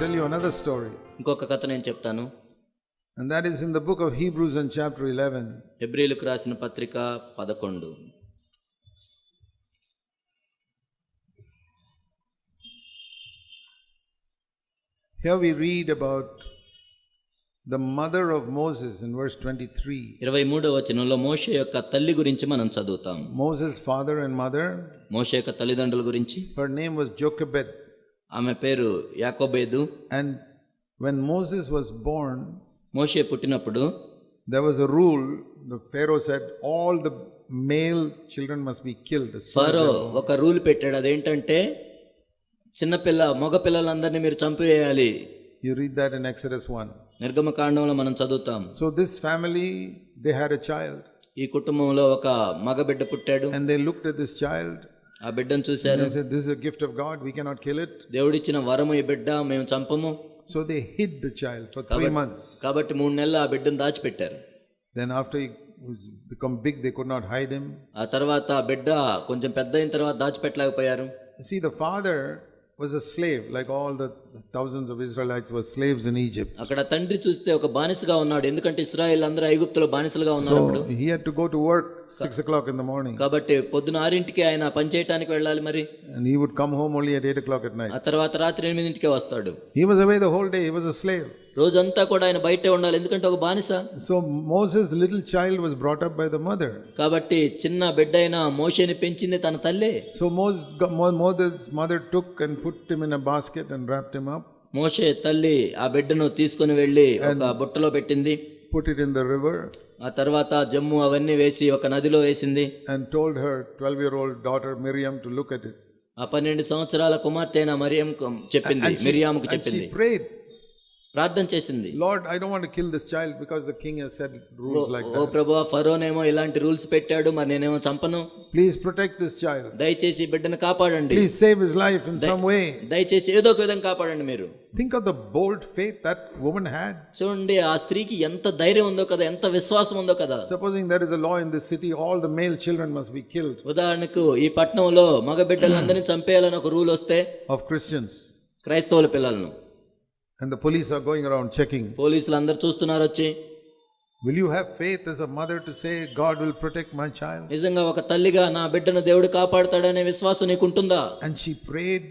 tell you another story, ఇంకొక కథ నేను చెప్తాను and that is in the book of Hebrews in chapter 11. హెబ్రిలకు రాసిన పత్రిక పదకొండు Here we read about the mother of Moses in verse 23. ఇరవై మూడో వచనంలో మోషే యొక్క తల్లి గురించి మనం చదువుతాం Moses' father and mother, మోషే యొక్క తల్లిదండ్రుల గురించి her name was Jochebed. ఆమె పేరు యాకోబేదు. And when Moses was born మోషే పుట్టినప్పుడు there was a rule the Pharaoh set all the male children must be killed Pharaoh ఒక రూల్ పెట్టాడు. అదేంటంటే చిన్న పిల్ల మగ పిల్లలందరినీ మీరు చంపివేయాలి. You read that in Exodus 1 నిర్గమకాండంలో మనం చదువుతాం. So this family they had a child ఈ కుటుంబంలో ఒక మగ బిడ్డ పుట్టాడు. And they looked at this child ఆ బిడ్డను చూశారు is a gift of God. We cannot kill it. దేవుడిచ్చిన వరము ఈ బిడ్డ మేము చంపము So they hid the child for three months. కాబట్టి మూడు నెలలు ఆ బిడ్డను దాచిపెట్టారు he was become big, they could not hide him. ఆ తర్వాత ఆ బిడ్డ కొంచెం పెద్ద అయిన తర్వాత దాచిపెట్టలేకపోయారు See, the father was a slave, like all the thousands of Israelites were slaves in Egypt. అక్కడ తండ్రి చూస్తే ఒక బానిసగా ఉన్నాడు ఎందుకంటే ఇస్రాయేల్ అందరూ ఐగుప్తులో బానిసలుగా ఉన్నారు అప్పుడు So he had to go to work six o'clock in the morning, కాబట్టి పొద్దున ఆరింటికి ఆయన పని చేయటానికి వెళ్ళాలి మరి and he would come home only at eight o'clock at night. ఆ తర్వాత రాత్రి ఎనిమిదింటికే వస్తాడు He was away the whole day. He was a slave. రోజంతా కూడా ఆయన బయటే ఉండాలి ఎందుకంటే ఒక బానిస So Moses' little child was brought up by the mother. కాబట్టి చిన్న బిడ్డ అయిన మోషేని పెంచింది తన తల్లే got- Mo- Moses' mother took and put him in a basket and wrapped him up, మోషే తల్లి ఆ బిడ్డను తీసుకొని వెళ్ళి ఒక బుట్టలో పెట్టింది put it in the river, ఆ తర్వాత జమ్ము అవన్నీ వేసి ఒక నదిలో వేసింది. And told her 12 year old daughter Miriam to look at it. ఆ పన్నెండు సంవత్సరాల కుమార్తె అయిన మరియం చెప్పింది మిరియాముకు చెప్పింది she prayed, ప్రార్థన చేసింది. Lord I don't want kill this child because the king has set rules like that ఓ ప్రభువా ఫరోన్ ఏమో ఇలాంటి రూల్స్ పెట్టాడు మరి నేనేమో చంపను? ప్లీజ్ ప్రొటెక్ట్ దిస్ చైల్డ్ దయచేసి బిడ్డను కాపాడండి. Please save his life in some way దయచేసి ఏదో ఒక విధంగా కాపాడండి మీరు. Think of the bold faith that woman had చూడండి ఆ స్త్రీకి ఎంత ధైర్యం ఉందో కదా ఎంత విశ్వాసం ఉందో కదా. Supposing that is a law in the city all the male children must be killed ఉదాహరణకు ఈ పట్నంలో మగ బిడ్డలందరిని చంపేయాలని ఒక రూల్ వస్తే ఆఫ్ క్రిస్టియన్స్ క్రైస్తవుల పిల్లలను. And the police are going around checking. పోలీసులు అందరు చూస్తున్నారు వచ్చి Will you have faith as a mother to say, God will protect my child? నిజంగా ఒక తల్లిగా నా బిడ్డను దేవుడు కాపాడుతాడనే విశ్వాసం నీకుంటుందా And she prayed,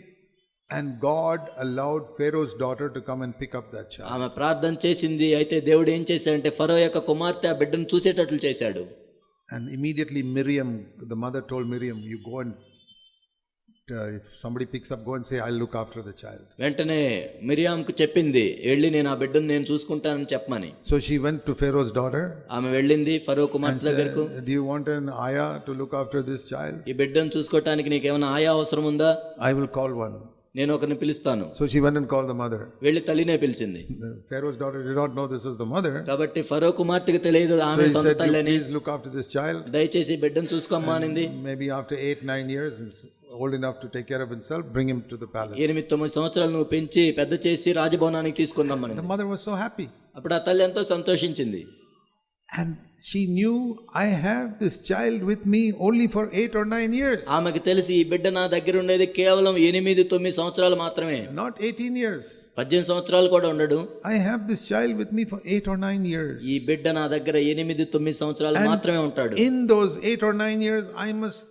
and God allowed Pharaoh's daughter to come and pick up that child. ఆమె ప్రార్థన చేసింది అయితే దేవుడు ఏం చేశాడంటే ఫరో యొక్క కుమార్తె ఆ బిడ్డను చూసేటట్లు చేశాడు And immediately Miriam, the mother told Miriam, You go and uh, if somebody picks up, go and say, I'll look after the child. వెంటనే మిరియాంకు చెప్పింది వెళ్ళి నేను ఆ బిడ్డను నేను చూసుకుంటానని చెప్పమని So she went to Pharaoh's daughter. ఆమె వెళ్ళింది ఫరో కుమార్తె దగ్గరకు Uh, Do you want an ayah to look after this child? ఈ బిడ్డను చూసుకోవటానికి నీకేమైనా ఆయా అవసరం ఉందా I will call one. నేను ఒకరిని పిలుస్తాను So she went and called the mother. వెళ్ళి తల్లినే పిలిచింది The Pharaoh's daughter did not know this was the mother. కాబట్టి ఫరో కుమార్తెకి తెలియదు ఆమె He సొంత said, you తల్లి అని please look after this child. దయచేసి ఈ బిడ్డను చూసుకోమ్మా అనింది Maybe after eight, nine years, old enough to take care of himself, bring him to the palace. ఎనిమిది తొమ్మిది సంవత్సరాలు నువ్వు పెంచి పెద్ద చేసి రాజభవనానికి తీసుకుందామని The mother was so happy. అప్పుడు ఆ తల్లి ఎంతో సంతోషించింది And she knew I have this child with me only for eight or nine years, ఆమెకు తెలిసి ఈ బిడ్డ నా దగ్గర ఉండేది కేవలం ఎనిమిది తొమ్మిది సంవత్సరాలు మాత్రమే not 18 years. పద్దెనిమిది సంవత్సరాలు కూడా ఉండడు I have this child with me for eight or nine years. ఈ బిడ్డ నా దగ్గర ఎనిమిది తొమ్మిది సంవత్సరాలు మాత్రమే ఉంటాడు In those eight or nine years, I must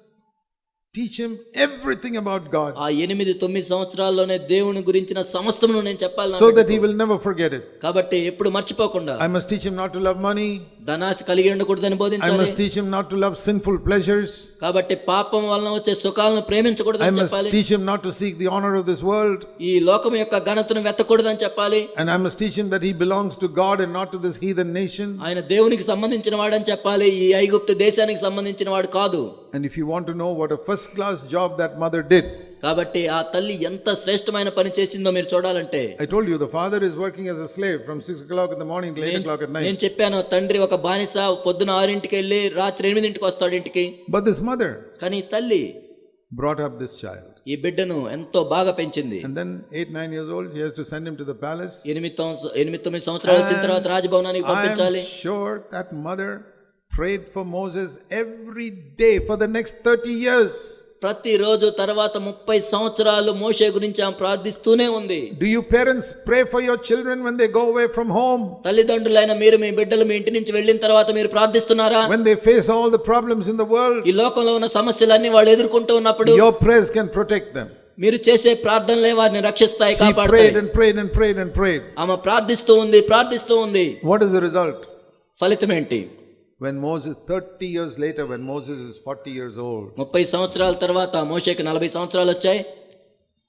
teach him everything about God ఆ ఎనిమిది తొమ్మిది సంవత్సరాల్లోనే దేవుని గురించిన సమస్తమును నేను చెప్పాలి నా so that బిడ్డకు. he will never forget it. కాబట్టి ఎప్పుడు మర్చిపోకుండా I must teach him not to love money. ధనాశ కలిగి ఉండకూడదని I బోధించాలి must teach him not to love sinful pleasures. కాబట్టి పాపం వలన వచ్చే సుఖాలను I ప్రేమించకూడదని must చెప్పాలి teach him not to seek the honor of this world. ఈ లోకం యొక్క ఘనతను వెతకూడదని చెప్పాలి And I must teach him that he belongs to God and not to this heathen nation. ఆయన దేవునికి సంబంధించిన వాడని చెప్పాలి ఈ ఐగుప్తు దేశానికి సంబంధించిన వాడు కాదు And if you want to know what a first class job that mother did, కాబట్టి ఆ తల్లి ఎంత శ్రేష్టమైన పని చేసిందో మీరు చూడాలంటే I told you the father is working as a slave from 6 o'clock in the morning till 8 o'clock at night. నేను చెప్పాను తండ్రి ఒక బానిస పొద్దున ఆరింటికి వెళ్ళి రాత్రి ఎనిమిదింటికి వస్తాడు ఇంటికి But this mother కానీ ఈ తల్లి brought up this child. ఈ బిడ్డను ఎంతో బాగా పెంచింది And then, 8 9 years old, he has to send him to the palace. ఎనిమిది సంవత్స- ఎనిమిది తొమ్మిది సంవత్సరాలు వచ్చిన తర్వాత రాజభవనానికి I పంపించాలి am sure that mother prayed for Moses every day for the next thirty years ప్రతిరోజు తర్వాత ముప్పై సంవత్సరాలు మోషే గురించి ఆమె ప్రార్థిస్తూనే ఉంది. Do you parents pray for your children when they go away from home తల్లిదండ్రులైన మీరు మీ బిడ్డలు మీ ఇంటి నుంచి వెళ్ళిన తర్వాత మీరు ప్రార్థిస్తున్నారా? When they face all the problems in the world ఈ లోకంలో ఉన్న సమస్యలన్నీ వాళ్ళు ఎదుర్కొంటూ ఉన్నప్పుడు your prayers can protect them మీరు చేసే ప్రార్థనలే వారిని రక్షిస్తాయి కాబట్టి and prayed and prayed and కాపాడతాయి ఆమె ప్రార్థిస్తూ ఉంది ప్రార్థిస్తూ ఉంది. వాట్ ఇస్ ద రిజల్ట్ ఫలితం ఏంటి When Moses, 30 years later, when Moses is 40 years old, ముప్పై సంవత్సరాల తర్వాత మోషేకి నలభై సంవత్సరాలు వచ్చాయి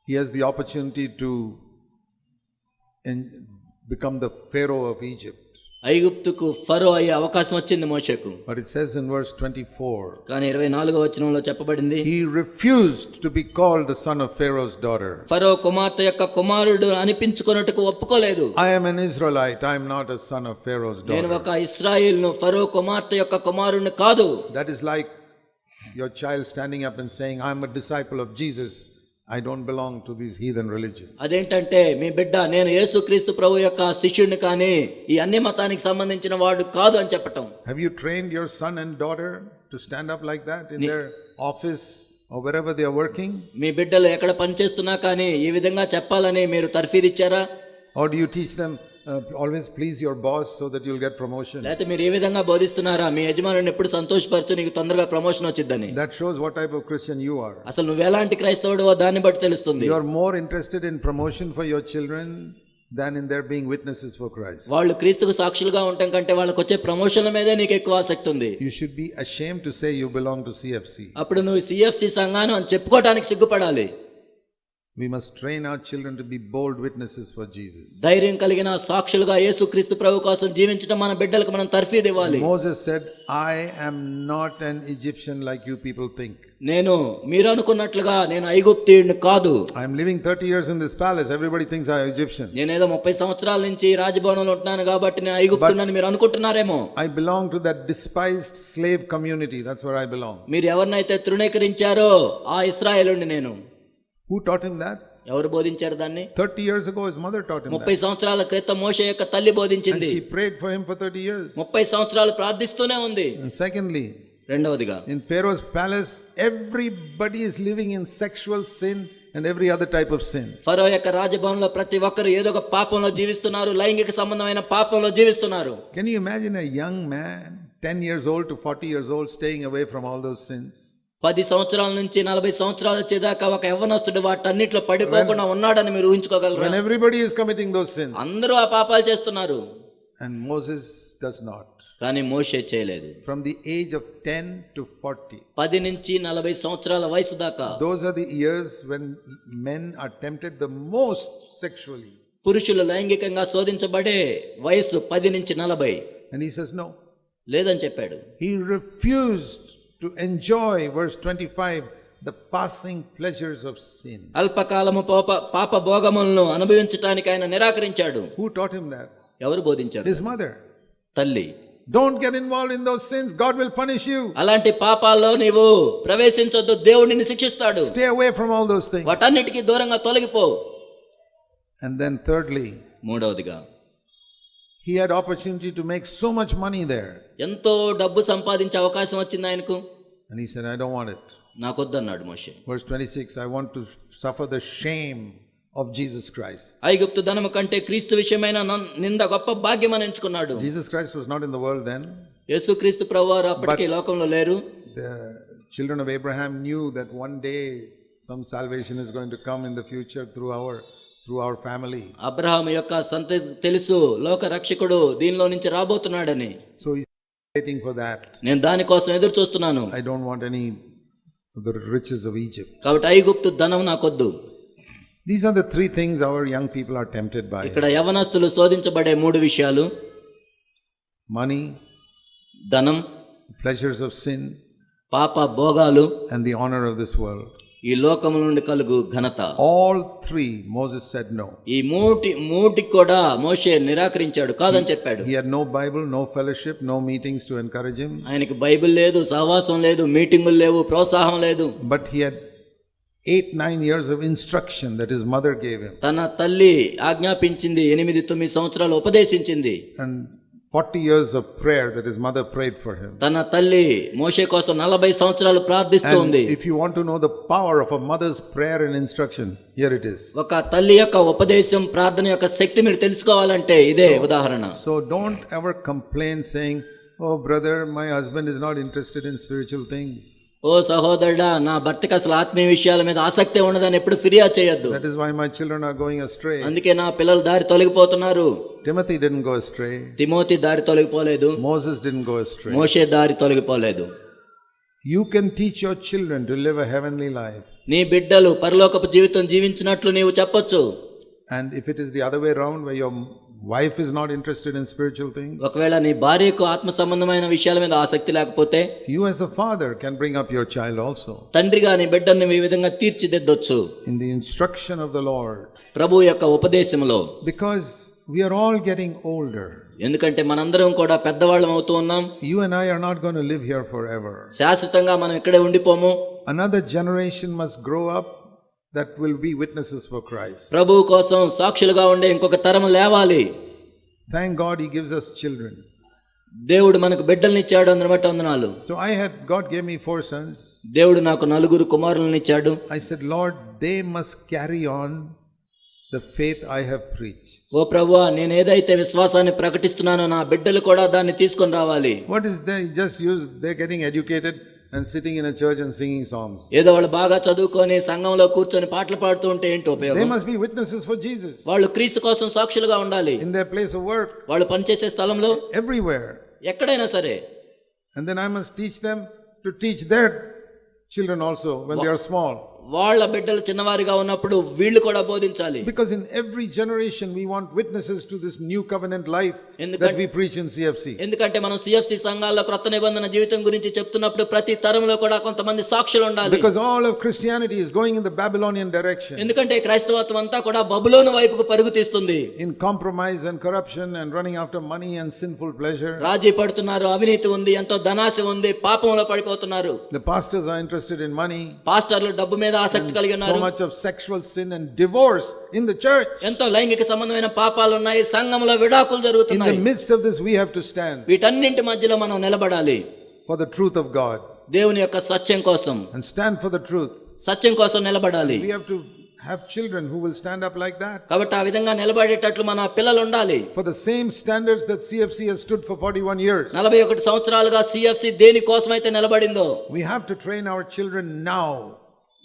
he has the opportunity to en- become the Pharaoh of Egypt. ఐగుప్తుకు ఫరో అయ్యే అవకాశం వచ్చింది మోషకు. But it says in verse 24 కానీ 24 వచనంలో చెప్పబడింది he refused to be called son of Pharaoh's ఫరో కుమార్తె యొక్క కుమారుడు అనిపించుకొనటకు ఒప్పుకోలేదు. I am an I am not son of Pharaoh's daughter నేను ఒక ఇశ్రాయేలును ఫరో కుమార్తె యొక్క కుమారుని కాదు. That is like your child standing up and saying I am disciple of Jesus I don't belong to these heathen religions. అదేంటంటే మీ బిడ్డ నేను యేసుక్రీస్తు ప్రభు యొక్క శిష్యుడిని కానీ ఈ అన్ని మతానికి సంబంధించిన వాడు కాదు అని చెప్పటం Have you trained your son and daughter to stand up like that in their office or wherever they are working? మీ బిడ్డలు ఎక్కడ పనిచేస్తున్నా కానీ ఈ విధంగా చెప్పాలని మీరు తర్ఫీదు ఇచ్చారా Or do you teach uh, always please your boss so that you'll get promotion? లేకపోతే మీరు ఏ విధంగా బోధిస్తున్నారా మీ యజమానుని ఎప్పుడు సంతోషపరచు నీకు తొందరగా ప్రమోషన్ వచ్చిద్దని That shows what type of Christian you are. అసలు నువ్వు ఎలాంటి క్రైస్తవుడో దాన్ని బట్టి తెలుస్తుంది You are more interested in promotion for your children than in their being witnesses for Christ. వాళ్ళు క్రీస్తుకు సాక్షులుగా ఉండటం కంటే వాళ్ళకి వచ్చే ప్రమోషన్ల మీదే నీకు ఎక్కువ ఆసక్తి ఉంది You should be ashamed to say you belong to CFC. అప్పుడు నువ్వు సిఎఫ్సి సంఘాను అని చెప్పుకోవడానికి సిగ్గుపడాలి We must train our children to be bold witnesses for Jesus. ధైర్యం కలిగిన సాక్షులుగా యేసుక్రీస్తు ప్రభు కోసం జీవించడం మన బిడ్డలకు మనం తర్ఫీదు ఇవ్వాలి Moses said, I am not an Egyptian like you people think. నేను మీరు అనుకున్నట్లుగా నేను ఐగుప్తీయుడిని కాదు I am living 30 years in this palace. Everybody thinks I am Egyptian. నేనేదో ముప్పై సంవత్సరాల నుంచి రాజభవనంలో ఉంటున్నాను కాబట్టి నేను ఐగుప్తున్నాను మీరు అనుకుంటున్నారేమో I belong to that despised slave community. That's where I belong. మీరు ఎవరినైతే తృణీకరించారో ఆ ఇస్రాయేలుండి నేను Who taught him that? ఎవరు బోధించారు దాన్ని 30 years ago, his mother taught him that. ముప్పై సంవత్సరాల క్రితం మోష యొక్క తల్లి బోధించింది she prayed for him for 30 years. ముప్పై సంవత్సరాలు ప్రార్థిస్తూనే ఉంది secondly, రెండవదిగా in Pharaoh's palace, everybody is living in sexual sin and every other type of sin. ఫరో యొక్క రాజభవనంలో ప్రతి ఒక్కరు ఏదో ఒక పాపంలో జీవిస్తున్నారు లైంగిక సంబంధమైన పాపంలో జీవిస్తున్నారు Can you imagine a young man, 10 years old to 40 years old, staying away from all those sins? పది సంవత్సరాల నుంచి నలభై సంవత్సరాలు వచ్చేదాకా ఒక యవ్వనస్తుడు వాటన్నిటిలో పడిపోకుండా ఉన్నాడని మీరు ఊహించుకోగలరా When everybody is committing those sins. అందరూ ఆ పాపాలు చేస్తున్నారు And Moses does not. కానీ మోషే చేయలేదు From the age of 10 to 40. పది నుంచి నలభై సంవత్సరాల వయసు దాకా Those are the years when men are tempted the most sexually. పురుషులు లైంగికంగా శోధించబడే వయసు పది నుంచి నలభై he says, no. లేదని చెప్పాడు He refused to enjoy, verse 25, the passing pleasures of sin. అల్పకాలము పాప పాప భోగములను అనుభవించటానికి ఆయన నిరాకరించాడు Who taught him that? ఎవరు బోధించారు His mother. తల్లి Don't get involved in those sins. God will punish you. అలాంటి పాపాల్లో నీవు ప్రవేశించొద్దు దేవుడు నిన్ను శిక్షిస్తాడు Stay away from all those things. వాటన్నిటికీ దూరంగా తొలగిపో And then, thirdly, మూడవదిగా he had opportunity to make so much money there. ఎంతో డబ్బు సంపాదించే అవకాశం వచ్చింది ఆయనకు అండ్ ఈ sir I don't want it నాకు వద్దన్నాడు మోషే. Verse twenty six I want to suffer the shame of Jesus Christ ఐగుప్త ధనం కంటే క్రీస్తు విషయమైన నింద గొప్ప భాగ్యం అని ఎంచుకున్నాడు. Jesus Christ was not in the world then యేసు క్రీస్తు ప్రవారు అప్పటికే లోకంలో లేరు. Children of Abraham knew that one day some salvation is going to come in the future through our through our family Abraham యొక్క సంత తెలుసు లోక రక్షకుడు దీనిలో నుంచి రాబోతున్నాడని. So waiting for that. నేను దానికోసం ఎదురు చూస్తున్నాను I don't want any of the riches of Egypt. కాబట్టి ఐగుప్తు ధనం నాకొద్దు These are the three things our young people are tempted by ఇక్కడ యవనస్తులు శోధించబడే మూడు విషయాలు money, ధనం pleasures of sin, పాప భోగాలు and the honor of this world. ఈ లోకము నుండి కలుగు ఘనత. All three Moses said no ఈ మూటి మూటి కూడా మోషే నిరాకరించాడు కాదని చెప్పాడు. Here no Bible no fellowship no meetings to encourage him ఆయనకి బైబిల్ లేదు సహవాసం లేదు మీటింగులు లేవు ప్రోత్సాహం లేదు. But here eight nine years of instruction that is mother gave తన తల్లి ఆజ్ఞాపించింది ఎనిమిది తొమ్మిది సంవత్సరాలు ఉపదేశించింది. And 40 years of prayer that his mother prayed for him. తన తల్లి మోషే కోసం నలభై సంవత్సరాలు ప్రార్థిస్తూ And ఉంది if you want to know the power of a mother's prayer and instruction, here it is. ఒక తల్లి యొక్క ఉపదేశం ప్రార్థన యొక్క శక్తి మీరు తెలుసుకోవాలంటే ఇదే ఉదాహరణ So don't ever complain saying, Oh, brother, my husband is not interested in spiritual things. ఓ సహోదరుడా నా భర్తకి అసలు ఆత్మీయ విషయాల మీద ఆసక్తి ఉండదని ఎప్పుడు ఫిర్యాదు చేయొద్దు. That is why my children going astray అందుకే నా పిల్లలు దారి తొలగిపోతున్నారు. Timothy didn't go astray Timothy దారి తొలగిపోలేదు. మోసెస్ డిడ్ంట్ గో అస్ట్రే మోషే దారి తొలగిపోలేదు. You can teach your children to live a heavenly life నీ బిడ్డలు పరలోకపు జీవితం జీవించినట్లు నీవు చెప్పొచ్చు. And if it is the other way round way your wife is not interested in spiritual thing ఒకవేళ నీ భార్యకు ఆత్మ సంబంధమైన విషయాల మీద ఆసక్తి లేకపోతే you as a father can bring up your child also తండ్రిగా నీ బిడ్డని ఈ విధంగా తీర్చిదిద్దొచ్చు. In the instruction of the Lord ప్రభు యొక్క ఉపదేశములో. Because we are all getting older ఎందుకంటే మనందరం కూడా పెద్దవాళ్ళం అవుతూ ఉన్నాం. You and I are not going to live here forever శాశ్వతంగా మనం ఇక్కడే ఉండిపోము. Another generation must grow up that will be witnesses for Christ. ప్రభువు కోసం సాక్షులుగా ఉండే ఇంకొక తరం లేవాలి Thank God He gives us children. దేవుడు మనకు బిడ్డల్ని ఇచ్చాడు అందరి బట్టి వందనాలు So I had, God gave me four sons. దేవుడు నాకు నలుగురు కుమారులను ఇచ్చాడు I said, Lord, they must carry on the faith I have preached. ఓ ప్రభువా నేను ఏదైతే విశ్వాసాన్ని ప్రకటిస్తున్నానో నా బిడ్డలు కూడా దాన్ని తీసుకొని రావాలి What is they just use? They're getting educated And sitting in a church and singing songs. ఏదో వాళ్ళు బాగా చదువుకొని సంఘంలో కూర్చొని పాటలు పాడుతూ ఉంటే ఏంటి They ఉపయోగం must be witnesses for Jesus వాళ్ళు క్రీస్తు కోసం సాక్షులుగా ఉండాలి in their place of work, వాళ్ళు పనిచేసే స్థలంలో everywhere. ఎక్కడైనా సరే And then I must teach them to teach their children also when they are small. వాళ్ళ బిడ్డలు చిన్నవారిగా ఉన్నప్పుడు వీళ్ళు కూడా బోధించాలి Because in every generation we want witnesses to this new covenant life that we preach in CFC. ఎందుకంటే మనం CFC సంఘాల్లో క్రొత్త నిబంధన జీవితం గురించి చెప్తున్నప్పుడు ప్రతి తరంలో కూడా కొంతమంది సాక్షులు ఉండాలి Because all of Christianity is going in the Babylonian direction. ఎందుకంటే క్రైస్తవత్వం అంతా కూడా బబులోను వైపుకు పరుగు తీస్తుంది In compromise and corruption and running after money and sinful pleasure. రాజీ పడుతున్నారు అవినీతి ఉంది ఎంతో ధనాశ ఉంది పాపంలో పడిపోతున్నారు The pastors are interested in money. పాస్టర్లు డబ్బు మీద ఆసక్తి కలిగి So ఉన్నారు much of sexual sin and divorce in the church. ఎంతో లైంగిక సంబంధమైన పాపాలు ఉన్నాయి సంఘంలో విడాకులు In the జరుగుతున్నాయి midst of this, we have to stand వీటన్నింటి మధ్యలో మనం నిలబడాలి for the truth of God దేవుని యొక్క సత్యం కోసం and stand for the truth. సత్యం కోసం నిలబడాలి We have to have children who will stand up like that. కాబట్టి ఆ విధంగా నిలబడేటట్లు మన పిల్లలు ఉండాలి For the same standards that CFC has stood for 41 years. నలభై ఒకటి సంవత్సరాలుగా సిఎఫ్సి దేని కోసమైతే నిలబడిందో We have to train our children now.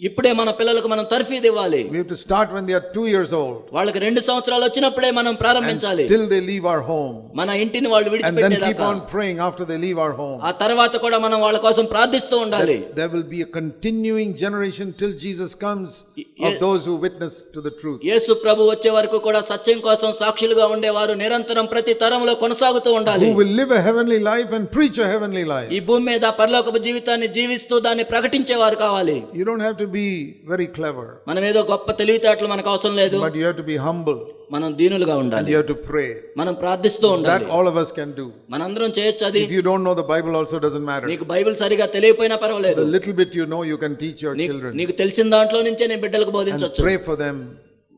ఇప్పుడే మన పిల్లలకు మనం తర్ఫీద్ ఇవ్వాలి. We have to start when they are 2 years old వాళ్ళకి రెండు సంవత్సరాలు వచ్చినప్పుడే మనం ప్రారంభించాలి. Till they leave our home మన ఇంటిని వాళ్ళు విడిచిపెట్టేదాకా and then keep on praying after they leave our home ఆ తర్వాత కూడా మనం వాళ్ళ కోసం ప్రార్థిస్తూ ఉండాలి. There will be a continuing generation till Jesus comes of those who witness to the truth యేసు ప్రభు వచ్చే వరకు కూడా సత్యం కోసం సాక్షులుగా ఉండేవారు నిరంతరం ప్రతి తరంలో కొనసాగుతూ ఉండాలి. Who will live a heavenly life and preach a heavenly life ఈ భూమి మీద పరలోకపు జీవితాన్ని జీవిస్తూ దాన్ని ప్రకటించేవారు కావాలి. You don't have be very clever, మనం ఏదో గొప్ప తెలివితేటలు మనకు అవసరం లేదు but you have to be humble మనం దీనులుగా ఉండాలి you have to pray. మనం ప్రార్థిస్తూ That ఉండాలి all of us can do. మనందరం చేయొచ్చు అది If you don't know the Bible, also doesn't matter. నీకు బైబిల్ సరిగా తెలియపోయినా పర్వాలేదు little bit you know, you can teach your నీకు children నీకు తెలిసిన దాంట్లో నుంచే నేను బిడ్డలకు బోధించవచ్చు pray for them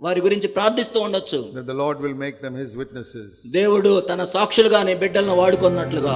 వారి గురించి ప్రార్థిస్తూ ఉండొచ్చు the Lord will make them His witnesses. దేవుడు తన సాక్షులుగా నీ బిడ్డలను వాడుకున్నట్లుగా